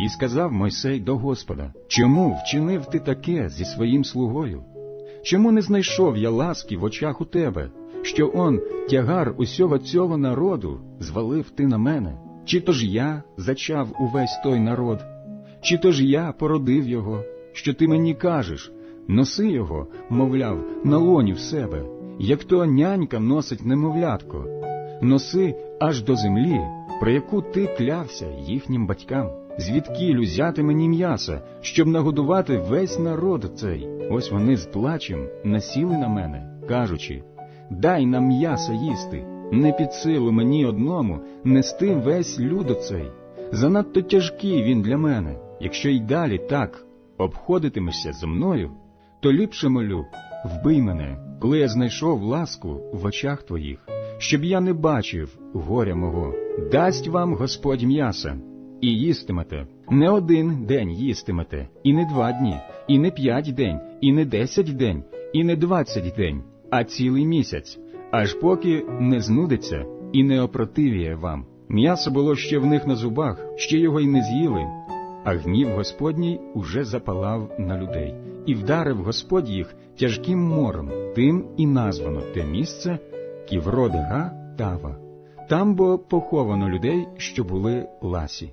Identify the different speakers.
Speaker 1: І сказав Мойсей до Господа, чому вчинив ти таке зі своїм слугою? Чому не знайшов я ласки в очах у тебе, що он тягар усього цього народу звалив ти на мене? Чи то ж я зачав увесь той народ? Чи то ж я породив його, що ти мені кажеш, носи його, мовляв, на лоні в себе, як то нянька носить немовлятко, носи аж до землі, про яку ти клявся їхнім батькам. Звідкіль узяти мені м'яса, щоб нагодувати весь народ цей? Ось вони з плачем насіли на мене, кажучи, дай нам м'яса їсти, не під силу мені одному нести весь люд оцей. Занадто тяжкий він для мене. Якщо й далі так обходитимешся зо мною, то ліпше молю, вбий мене, коли я знайшов ласку в очах твоїх, щоб я не бачив горя мого. Дасть вам Господь м'яса, і їстимете. Не один день їстимете, і не два дні, і не п'ять день, і не десять день, і не двадцять день, а цілий місяць, аж поки не знудиться і не опротивіє вам. М'ясо було ще в них на зубах, ще його й не з'їли, а гнів Господній уже запалав на людей, і вдарив Господь їх тяжким мором, тим і названо те місце Ківродга Тава. Там бо поховано людей, що були ласі.